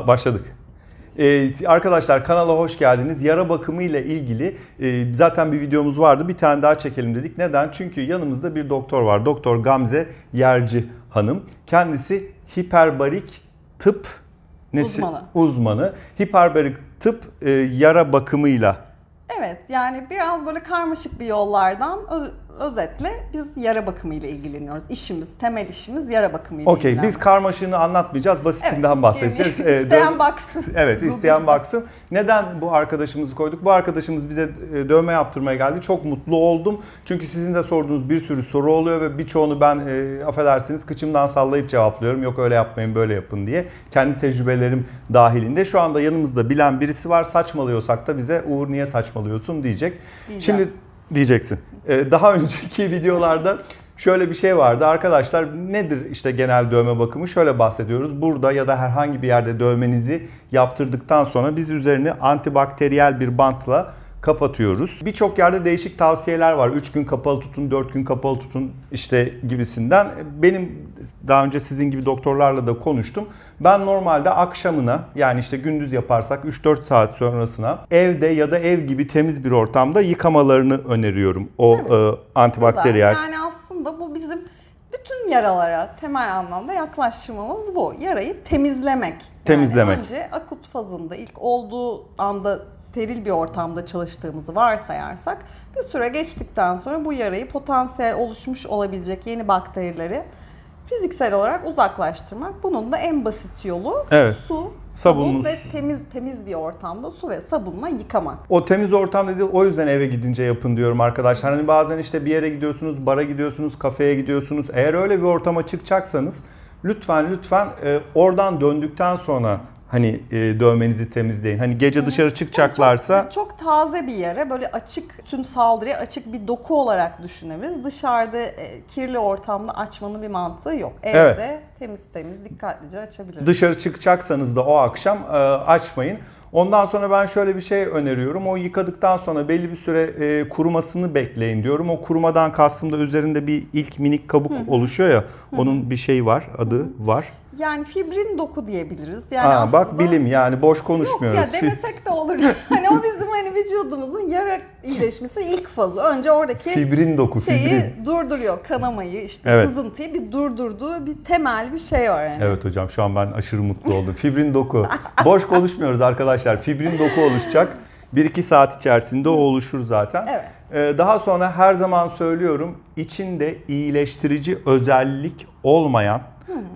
Ba- Başladık. Ee, arkadaşlar kanala hoş geldiniz. Yara bakımı ile ilgili e, zaten bir videomuz vardı. Bir tane daha çekelim dedik. Neden? Çünkü yanımızda bir doktor var. Doktor Gamze Yerci Hanım. Kendisi hiperbarik tıp nesi? Uzmanı. Uzmanı. Hiperbarik tıp e, yara bakımıyla Evet yani biraz böyle karmaşık bir yollardan özetle biz yara bakımı ile ilgileniyoruz. İşimiz, temel işimiz yara bakımı ile Okey biz karmaşığını anlatmayacağız. Basitinden Evet, bahsedeceğiz. isteyen- Ee, isteyen baksın. Evet isteyen baksın. Neden bu arkadaşımızı koyduk? Bu arkadaşımız bize e, dövme yaptırmaya geldi. Çok mutlu oldum. Çünkü sizin de sorduğunuz bir sürü soru oluyor ve birçoğunu ben e, affedersiniz kıçımdan sallayıp cevaplıyorum. Yok öyle yapmayın böyle yapın diye. Kendi tecrübelerim dahilinde. Şu anda yanımızda bilen birisi var. Saçmalıyorsak da bize Uğur niye saçmalıyorsun diyecek. Diyeceğim. Şimdi diyeceksin. Ee, Daha önceki videolarda şöyle bir şey vardı. Arkadaşlar nedir işte genel dövme bakımı? Şöyle bahsediyoruz. Burada ya da herhangi bir yerde dövmenizi yaptırdıktan sonra biz üzerini antibakteriyel bir bantla kapatıyoruz. Birçok yerde değişik tavsiyeler var. 3 gün kapalı tutun, 4 gün kapalı tutun işte gibisinden. Benim daha önce sizin gibi doktorlarla da konuştum. Ben normalde akşamına yani işte gündüz yaparsak 3-4 saat sonrasına evde ya da ev gibi temiz bir ortamda yıkamalarını öneriyorum. O e, antibakteriyel. Güzel. Yani aslında bu bizim bütün yaralara temel anlamda yaklaşımımız bu. Yarayı temizlemek. Temizlemek. Yani önce akut fazında ilk olduğu anda steril bir ortamda çalıştığımızı varsayarsak bir süre geçtikten sonra bu yarayı potansiyel oluşmuş olabilecek yeni bakterileri fiziksel olarak uzaklaştırmak. Bunun da en basit yolu Evet. su, sabun ve su. temiz temiz bir ortamda su ve sabunla yıkamak. O temiz ortam dedi o yüzden eve gidince yapın diyorum arkadaşlar. Hani bazen işte bir yere gidiyorsunuz, bara gidiyorsunuz, kafeye gidiyorsunuz. Eğer öyle bir ortama çıkacaksanız lütfen lütfen e, oradan döndükten sonra hani e, dövmenizi temizleyin. Hani gece dışarı çıkacaklarsa Yani çok, çok taze bir yere böyle açık tüm saldırıya açık bir doku olarak düşünebiliriz. Dışarıda e, kirli ortamda açmanın bir mantığı yok. Evde Evet. temiz temiz dikkatlice açabiliriz. dışarı çıkacaksanız da o akşam e, açmayın. Ondan sonra ben şöyle bir şey öneriyorum. O yıkadıktan sonra belli bir süre e, kurumasını bekleyin diyorum. O kurumadan kastım da üzerinde bir ilk minik kabuk oluşuyor ya. Onun bir şeyi var, adı var. Yani fibrin doku diyebiliriz. Yani Ha, bak aslında- bilim yani boş Yok konuşmuyoruz. ya demesek de olur. hani o bizim hani vücudumuzun yara iyileşmesi ilk fazı. Önce oradaki Fibrin doku, şeyi fibrin. durduruyor. Kanamayı, işte Evet. sızıntıyı bir durdurduğu bir temel bir şey var yani. Evet hocam şu an ben aşırı mutlu oldum. Fibrin doku. Boş konuşmuyoruz arkadaşlar. Fibrin doku oluşacak. 1-2 saat içerisinde o oluşur zaten. Evet. Ee, Daha sonra her zaman söylüyorum içinde iyileştirici özellik olmayan,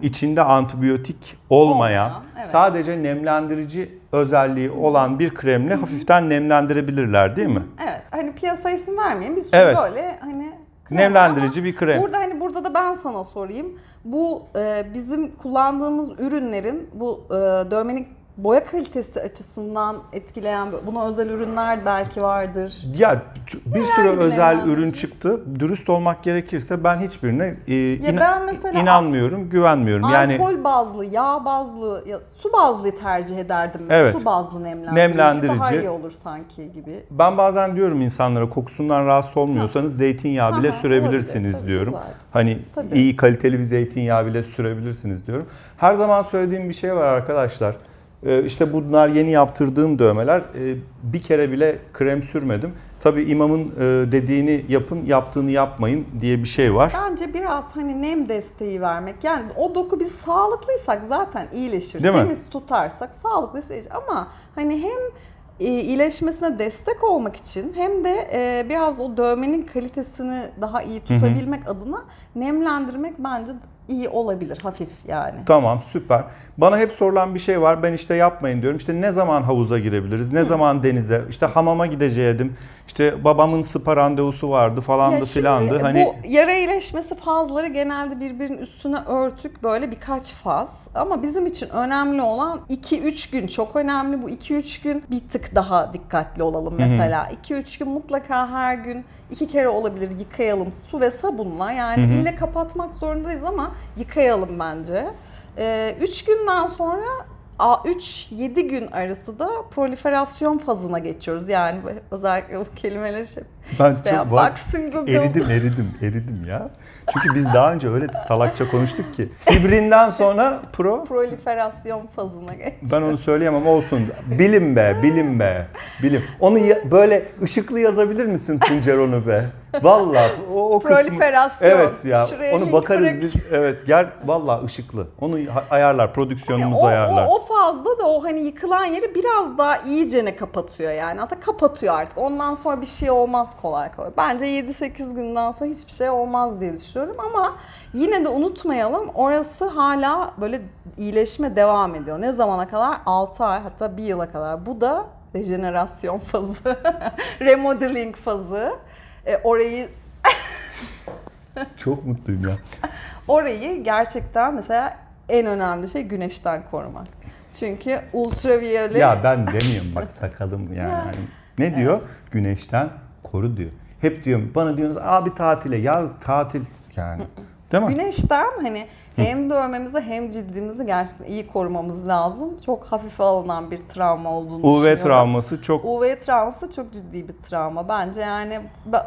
içinde antibiyotik olmayan, evet. sadece nemlendirici özelliği olan bir kremle hafiften nemlendirebilirler değil mi? Evet. Hani piyasa isim vermeyin. Biz Evet. böyle hani krem Nemlendirici ama bir krem. Burada hani burada da ben sana sorayım. Bu e, bizim kullandığımız ürünlerin bu e, dövmenin boya kalitesi açısından etkileyen buna özel ürünler belki vardır. Ya bir sürü bir özel nemlendirici. ürün çıktı. Dürüst olmak gerekirse ben hiçbirine e, ina- ben mesela- inanmıyorum, güvenmiyorum. Yani Alkol bazlı, yağ bazlı, ya, su bazlı tercih ederdim. mesela. Evet. Su bazlı nemlendirici, Nemlendirici. daha iyi olur sanki gibi. ben bazen diyorum insanlara kokusundan rahatsız olmuyorsanız zeytinyağı bile Aha, sürebilirsiniz olabilir, diyorum. güzel. Hani Tabii. iyi kaliteli bir zeytinyağı bile sürebilirsiniz diyorum. Her zaman söylediğim bir şey var arkadaşlar. Ee, işte bunlar yeni yaptırdığım dövmeler. Ee, Bir kere bile krem sürmedim. Tabii imamın e, dediğini yapın, yaptığını yapmayın diye bir şey var. Bence biraz hani nem desteği vermek. Yani o doku biz sağlıklıysak zaten iyileşir. Değil mi? Temiz tutarsak sağlıklıysa iyileşir. Ama hani hem e, iyileşmesine destek olmak için hem de e, biraz o dövmenin kalitesini daha iyi tutabilmek adına nemlendirmek bence iyi olabilir hafif yani. Tamam süper. Bana hep sorulan bir şey var. Ben işte yapmayın diyorum. İşte ne zaman havuza girebiliriz? Ne zaman denize? İşte hamama gideceğim. İşte babamın spa randevusu vardı falandı Ya filandı. şimdi Hani Bu yara iyileşmesi fazları genelde birbirinin üstüne örtük böyle birkaç faz. Ama bizim için önemli olan 2-3 gün çok önemli. Bu 2-3 gün bir tık daha dikkatli olalım mesela. 2-3 gün mutlaka her gün iki kere olabilir yıkayalım su ve sabunla. Yani ille kapatmak zorundayız ama yıkayalım bence. 3 günden sonra 3-7 gün arası da proliferasyon fazına geçiyoruz. Yani özellikle bu kelimeleri şey. Ben çok bak, eridim eridim eridim ya. Çünkü biz daha önce öyle salakça konuştuk ki. Fibrinden sonra pro Proliferasyon fazına geç. ben onu söyleyemem olsun. Bilim be, bilim be. Bilim. Onu ya- böyle ışıklı yazabilir misin Tuncer onu be? Vallahi o, o kısmı. Proliferasyon. Evet ya. Şuraya onu bakarız bırak. biz. Evet gel vallahi ışıklı. Onu ayarlar, prodüksiyonumuz o, ayarlar. o, o fazla da o hani yıkılan yeri biraz daha iyicene kapatıyor yani. Aslında kapatıyor artık. Ondan sonra bir şey olmaz kolay kolay. Bence 7-8 günden sonra hiçbir şey olmaz diye düşünüyorum ama yine de unutmayalım orası hala böyle iyileşme devam ediyor. Ne zamana kadar? 6 ay hatta 1 yıla kadar. Bu da rejenerasyon fazı, remodeling fazı. E, orayı Çok mutluyum ya. Orayı gerçekten mesela en önemli şey güneşten korumak. Çünkü ultraviyole Ya ben demiyorum bak sakalım yani. Hani ne diyor? Güneşten koru diyor. Hep diyorum bana diyorsunuz abi tatile. Ya tatil yani. Değil mi? güneşten hani hem dövmemizi hem cildimizi gerçekten iyi korumamız lazım. Çok hafife alınan bir travma olduğunu UV travması çok UV travması çok ciddi bir travma. Bence yani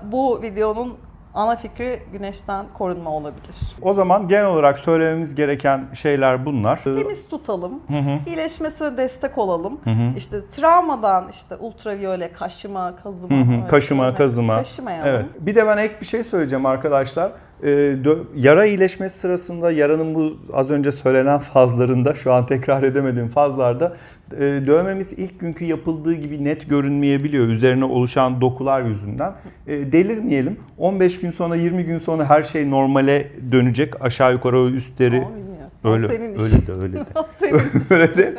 bu videonun ana fikri güneşten korunma olabilir. O zaman genel olarak söylememiz gereken şeyler bunlar. Temiz tutalım. iyileşmesine destek olalım. İşte travmadan işte ultraviyole kaşıma, kazıma. Hı hı, Kaşıma, kazıma. Kaşımayalım. Evet. Bir de ben ek bir şey söyleyeceğim arkadaşlar. Ee, yara iyileşmesi sırasında yaranın bu az önce söylenen fazlarında şu an tekrar edemediğim fazlarda e, dövmemiz ilk günkü yapıldığı gibi net görünmeyebiliyor üzerine oluşan dokular yüzünden. E, delirmeyelim. 15 gün sonra 20 gün sonra her şey normale dönecek. Aşağı yukarı üstleri Ama bilmiyorum. O öyle öyle de öyle de. Öyle de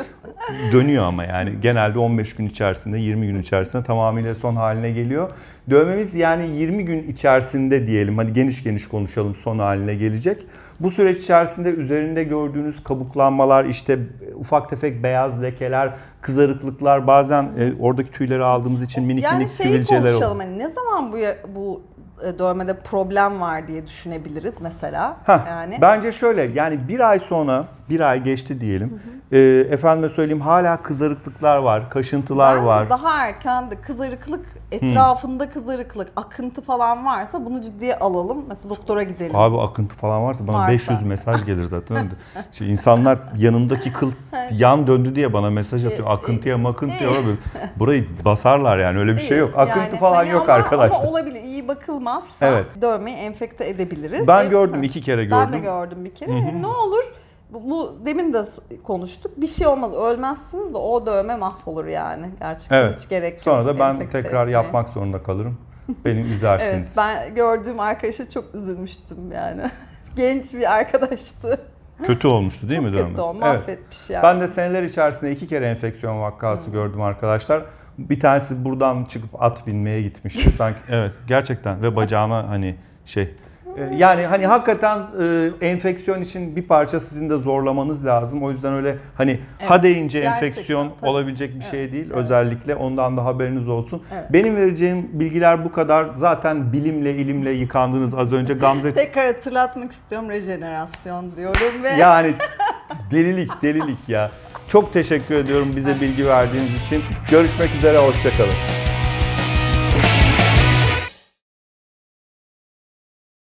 dönüyor ama yani genelde 15 gün içerisinde 20 gün içerisinde tamamıyla son haline geliyor. Dövmemiz yani 20 gün içerisinde diyelim hadi geniş geniş konuşalım son haline gelecek. Bu süreç içerisinde üzerinde gördüğünüz kabuklanmalar işte ufak tefek beyaz lekeler, kızarıklıklar bazen e, oradaki tüyleri aldığımız için minik yani minik sivilceler konuşalım oluyor. hani ne zaman bu bu e, dövmede problem var diye düşünebiliriz mesela. Heh, yani Bence şöyle yani bir ay sonra bir ay geçti diyelim. E, efendime söyleyeyim hala kızarıklıklar var, kaşıntılar Bence var. daha erken de kızarıklık, etrafında kızarıklık, akıntı falan varsa bunu ciddiye alalım. Mesela doktora gidelim. Abi akıntı falan varsa bana Varsa. 500 mesaj gelir zaten. öyle. Şimdi insanlar yanındaki kıl yan döndü diye bana mesaj atıyor. E, Akıntıya makıntıya abi. Burayı basarlar yani öyle bir şey yok. Yani Akıntı falan hani yok ama, arkadaşlar. Ama olabilir. İyi bakılmazsa Evet. dövmeyi enfekte edebiliriz. Ben E, gördüm iki kere gördüm. Ben de gördüm bir kere. E, Ne olur bu, bu demin de konuştuk. Bir şey olmaz. Ölmezsiniz de o dövme mahvolur yani. Gerçekten Evet. hiç gerek yok. Sonra da ben tekrar etmeye. yapmak zorunda kalırım. Beni Evet üzersiniz. ben gördüğüm arkadaşa çok üzülmüştüm yani. Genç bir arkadaştı. Kötü olmuştu değil mi Kötü dövmesi? o Evet. mahvetmiş yani. Ben de seneler içerisinde iki kere enfeksiyon vakası gördüm arkadaşlar. Bir tanesi buradan çıkıp at binmeye gitmişti sanki. Evet gerçekten ve bacağına hani şey. E, Yani hani hakikaten e, enfeksiyon için bir parça sizin de zorlamanız lazım. O yüzden öyle hani Evet, ha deyince gerçekten, enfeksiyon tabii. olabilecek bir şey değil. evet. Özellikle ondan da haberiniz olsun. Evet. Benim vereceğim bilgiler bu kadar. Zaten bilimle ilimle yıkandınız az önce Gamze Tekrar hatırlatmak istiyorum rejenerasyon diyorum ve yani delilik, delilik ya. Çok teşekkür ediyorum bize bilgi verdiğiniz için. Görüşmek üzere, hoşçakalın.